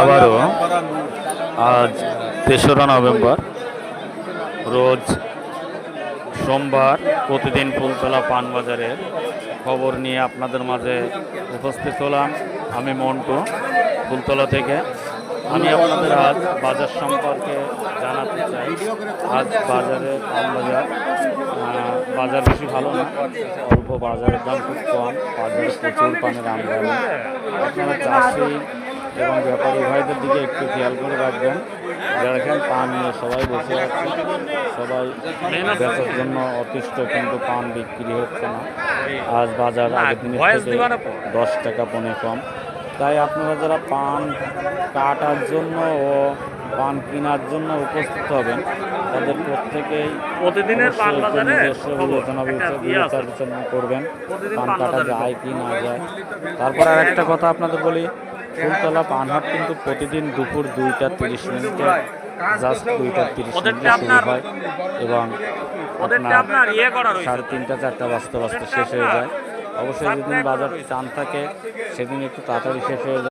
আবারও আজ তেসরা নভেম্বর, রোজ সোমবার প্রতিদিন ফুলতলা পান বাজারের খবর নিয়ে আপনাদের মাঝে উপস্থিত হলাম আমি মন্টু ফুলতলা থেকে। আমি আপনাদের আজ বাজার সম্পর্কে জানাতে চাই। আজ বাজারে বাজার বাজার বেশি ভালো না, অল্প বাজারের দাম খুব কম, বাজারে প্রচুর পানের আমদানি। আপনারা চাষি এবং ব্যাপারী ভাইদের দিকে একটু খেয়াল করে রাখবেন। যারা এখানে পান নিয়ে সবাই বসে আছে সবাই বেচার জন্য অতিষ্ঠ কিন্তু পান বিক্রি হচ্ছে না। আজ বাজার আগের দিনের থেকে দশ টাকা পনে কম। তাই আপনারা যারা পান কাটার জন্য ও পান কেনার জন্য উপস্থিত হবেন তাদের প্রত্যেকেই প্রতিদিনের বিবেচনা একটা বিবেচনা- করবেন পান পান কাটা যায় কি না যায়। তারপর আর একটা কথা আপনাদের বলি ফুলতলা পানহাট কিন্তু প্রতিদিন দুপুর দুইটা তিরিশ মিনিটে জাস্ট দুইটা তিরিশ মিনিটে শুরু হয় এবং আপনার ইয়ে সাড়ে তিনটা চারটা বাজতে বাজতে শেষ হয়ে যায়। অবশ্যই যেদিন বাজার চান থাকে সেদিন একটু তাড়াতাড়ি শেষ হয়ে যায়।